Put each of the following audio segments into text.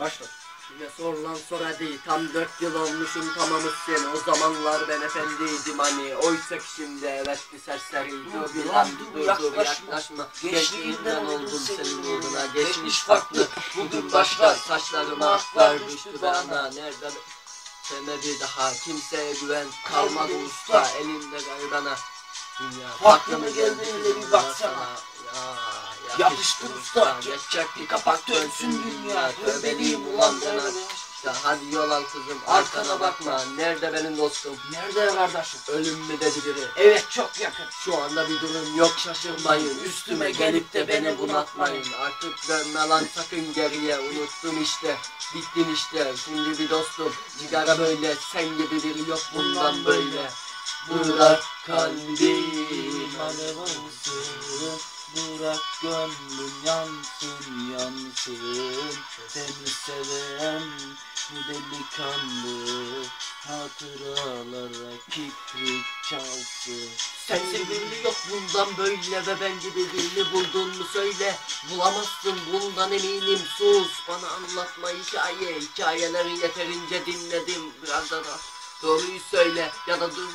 Başla. Ya sor lan sor hadi. Tam dört yıl olmuşum tamamısın O zamanlar ben efendiydim hani. Oysa ki şimdi evetti serseri. Dur bir lan dur dur yaklaşma. Gençliğinden oldum senin uğruna. Geçmiş farklı. bugün başka Saçlarıma aklar düştü bana. Nereden Sevmedi daha kimseye güven Kalmadı usta. elimde gayrana. Dünya Farklı mı geldi Yapıştır usta. Geçecek bir kapak dönsün dünya. Tövbeliyim ulan ben işte hadi yol al kızım. Arkana bakma. Nerede benim dostum? Nerede kardeşim? Ölüm mü dedi biri? Evet çok yakın. Şu anda bir durum yok. Şaşırmayın. Üstüme gelip de beni bunaltmayın. Artık dönme lan sakın geriye. Unuttum işte. Bittin işte. Şimdi bir dostum. Sigara böyle. Sen gibi biri yok bundan böyle. Bırak kalbim. Alev olsun. Bırak gönlüm yansın yansın. Seni seven bu delikanlı. Hatıralara kikrik çalsın. Sensin birini yok bundan böyle ve ben gibi birini buldun mu söyle. Bulamazsın bundan eminim. Sus Bana anlatma hikaye. Hikayeleri yeterince dinledim. Biraz da doğruyu söyle ya da dur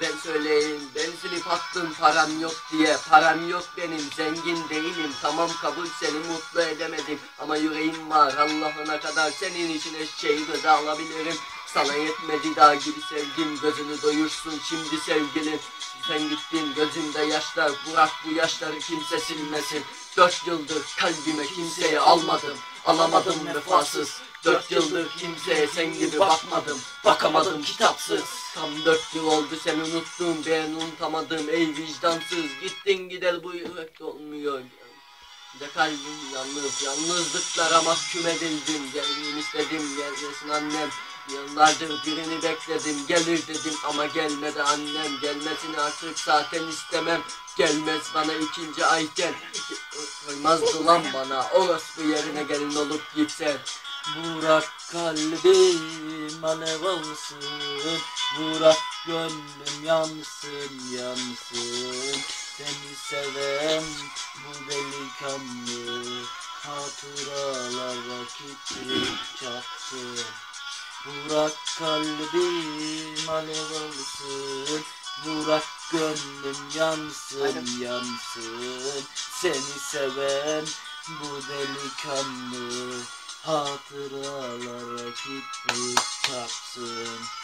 ben söyleyeyim ben silip attım param yok diye. Param yok benim zengin değilim. Tamam kabul seni mutlu edemedim. Ama yüreğim var Allah'ına kadar senin için eşeği göze alabilirim Sana yetmedi daha gibi sevdim Gözünü doyursun şimdi sevgilim sen gittin gözümde yaşlar Bırak bu yaşları kimse silmesin. Dört yıldır kalbime kimseyi almadım Alamadım vefasız. Dört yıldır kimseye sen gibi bakmadım Bakamadım kitapsız. Tam dört yıl oldu seni unuttum Ben unutamadım ey vicdansız. Gittin gider bu yürek olmuyor Bir de kalbim yalnız Yalnızlıklara mahkum edildim. Gelin istedim gelmesin annem Yıllardır birini bekledim gelir dedim ama gelmedi. Annem Gelmesini artık zaten istemem. Gelmez bana ikinci ayken Koymazdı lan bana Orospu yerine gelin olup gitsen. Bırak kalbim alev olsun. Bırak gönlüm yansın yansın. Seni seven bu delikanlı. Hatıralara kitrik çaksın Bırak kalbim alev olsun. Bırak gönlüm yansın yansın. Seni seven bu delikanlı Hatıralara kitrik çaksın